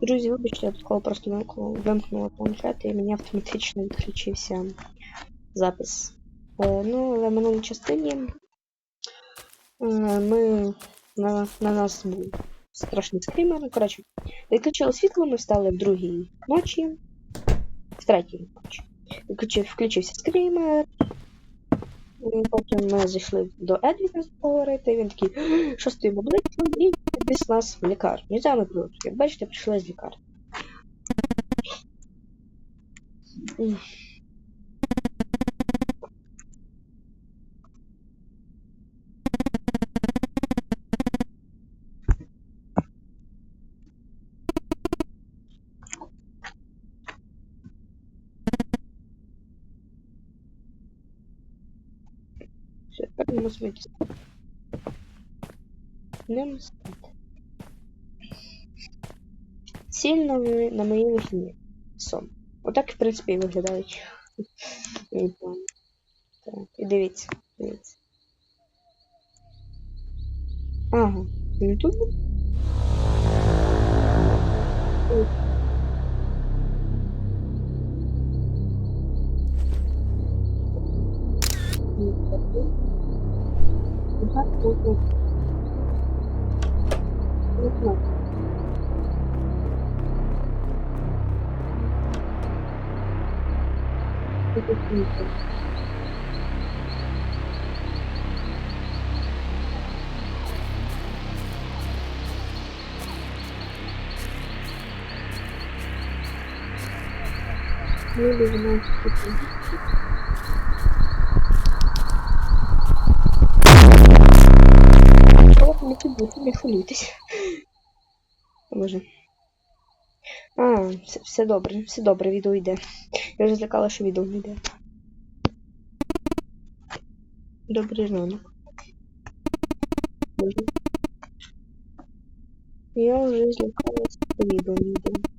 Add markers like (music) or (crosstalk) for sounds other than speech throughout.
Друзі, вибачте, я такого просто вимкнула, планшет і мені автоматично відключився запис. Е, ну, але в минулій частині е, ми на, на нас був страшний скрімер. Ну, коротше, відключили світло, ми встали в другій ночі, в третій ночі. Відключив, включився скрімер. Потім ми зайшли до Едвіка поговорити, і він такий, «Е, що з тим обличчям? І підвіз нас в лікарню. І ми тут. Як бачите, прийшли з лікарні. Не спати. Не спати. Ціль на, мої- на мої вихідні. Сон. Отак, в принципі, і виглядають. Так, і дивіться, дивіться. Ага, він тут так тут. Тут снизу. Ну, без нас не підбути, не хвилюйтесь. Боже. А, все, все добре, все добре, відео йде. Я вже злякала, що відео не йде. Добрий ранок. Я вже злякалася, що відео не йде.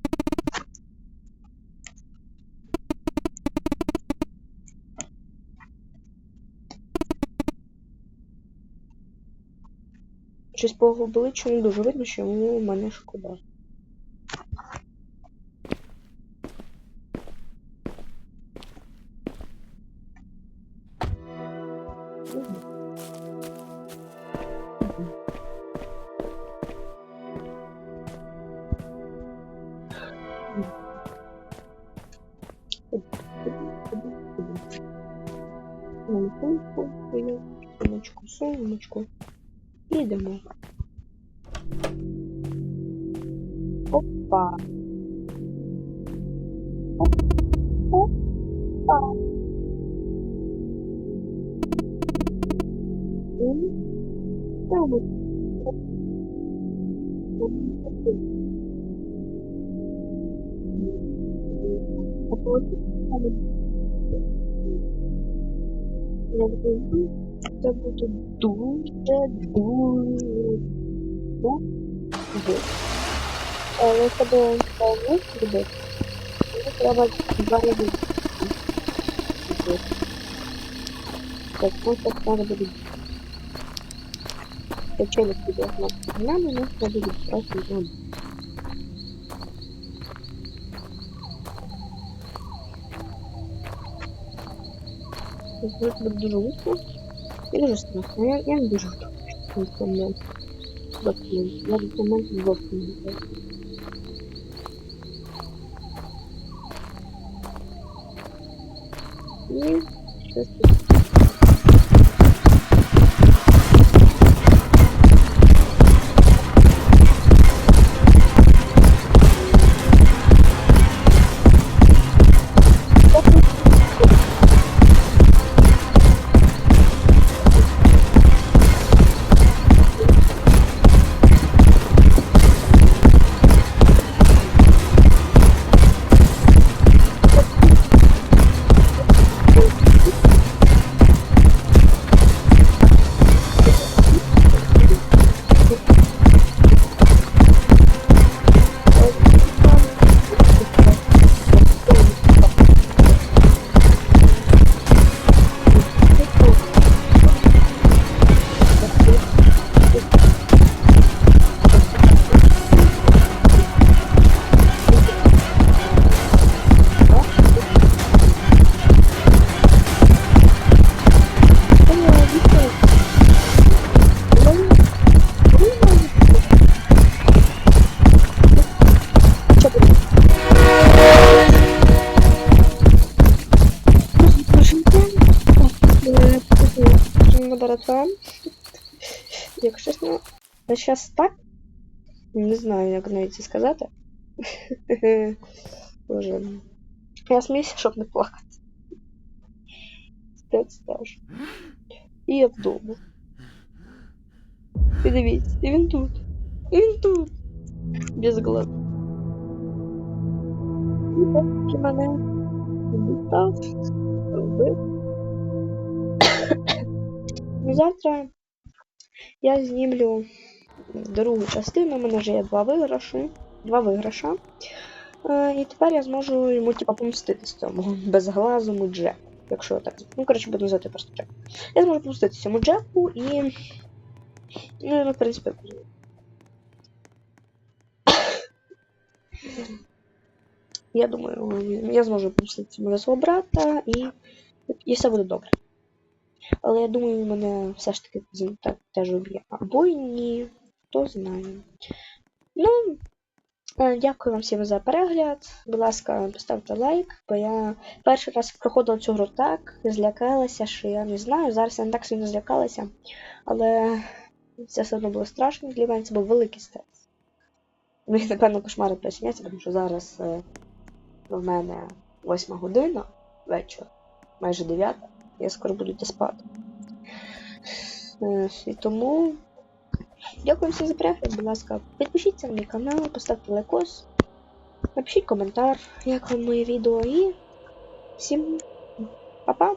Щось по обличчю не дуже видно, що йому мене шкода. Сумочку, сумочку. Їдемо. Опа. Опа. М, та це буде дуже дуже. Але коли війни буде, мені треба два рази. Так, вот так надо будет. Качели тебе нам и нас будет просто дом. Здесь будет дружку. гучно і дуже страшно. Я, я не дуже хочу цей момент. Зовсім. Я до цього моменту зовсім не хочу. І щось тут. братан. Якщо чесно, я зараз так. Не знаю, як навіть це сказати. (laughs) Боже. Я сміюся, щоб не плакати. Спецстаж. І я вдома. І дивіться, і він тут. І він тут. Без глаз. І поки мене вітав, робив. Завтра я знімлю другу частину. У мене вже є два виграші. Два виграша. Е, і тепер я зможу йому типа помститись цьому безглазому Джеку. Якщо так. Ну, коротше, буду називати просто Джек. Я зможу помститись цьому Джеку і. Ну, в принципі, я думаю, я зможу помстити цьому свого брата і, і все буде добре. Але я думаю, мене все ж таки так теж уб'є. Або й ні. Хто знає. Ну, е, дякую вам всім за перегляд. Будь ласка, поставте лайк, бо я перший раз проходила цю гру так, злякалася, що я не знаю. Зараз я не так сильно злякалася, але це все одно було страшно для мене, це був великий стрес. Мені, напевно, кошмари присняться, тому що зараз е, в мене восьма година вечора, майже дев'ята. Я скоро буду йти спати. І тому дякую всім за перегляд. Будь ласка, підпишіться на мій канал, поставте лайкос, напишіть коментар, як вам моє відео і всім па-па!